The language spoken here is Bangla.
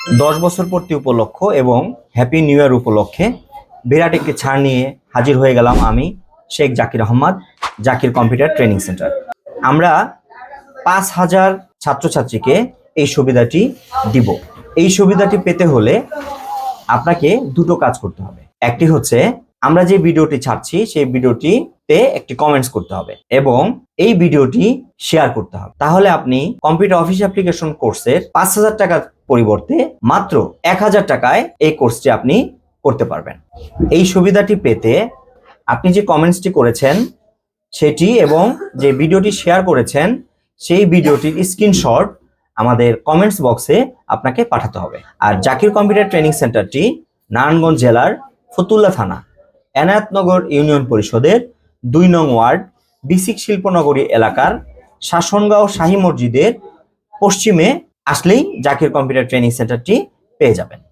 দশ বছর পূর্তি উপলক্ষ এবং হ্যাপি নিউ ইয়ার উপলক্ষে বিরাট একটি ছাড় নিয়ে হাজির হয়ে গেলাম আমি, Sheikh Zakir Ahmad, Zakir computer training centre. আমরা পাঁচ হাজার ছাত্রছাত্রীকে এই সুবিধাটি দিব। এই সুবিধাটি পেতে হলে আপনাকে দুটো কাজ করতে হবে। একটি হচ্ছে, আমরা যে ভিডিওটি ছাড়ছি, সেই ভিডিওটিতে একটি কমেন্টস করতে হবে এবং এই ভিডিওটি শেয়ার করতে হবে। তাহলে আপনি কম্পিউটার অফিস অ্যাপ্লিকেশন কোর্সের পাঁচ হাজার টাকার পরিবর্তে মাত্র এক হাজার টাকায় এই কোর্সটি আপনি করতে পারবেন। এই সুবিধাটি পেতে আপনি যে কমেন্টসটি করেছেন সেটি এবং যে ভিডিওটি শেয়ার করেছেন, সেই ভিডিওটির স্ক্রিনশট আমাদের কমেন্টস বক্সে আপনাকে পাঠাতে হবে। আর জাকির কম্পিউটার ট্রেনিং সেন্টারটি নারায়ণগঞ্জ জেলার ফতুল্লা থানা, এনায়তনগর ইউনিয়ন পরিষদের দুই নং ওয়ার্ড, বিসিক শিল্পনগরী এলাকার শাসনগাঁও শাহী মসজিদের পশ্চিমে আসলেই জাকির কম্পিউটার ট্রেনিং সেন্টারটি পেয়ে যাবেন।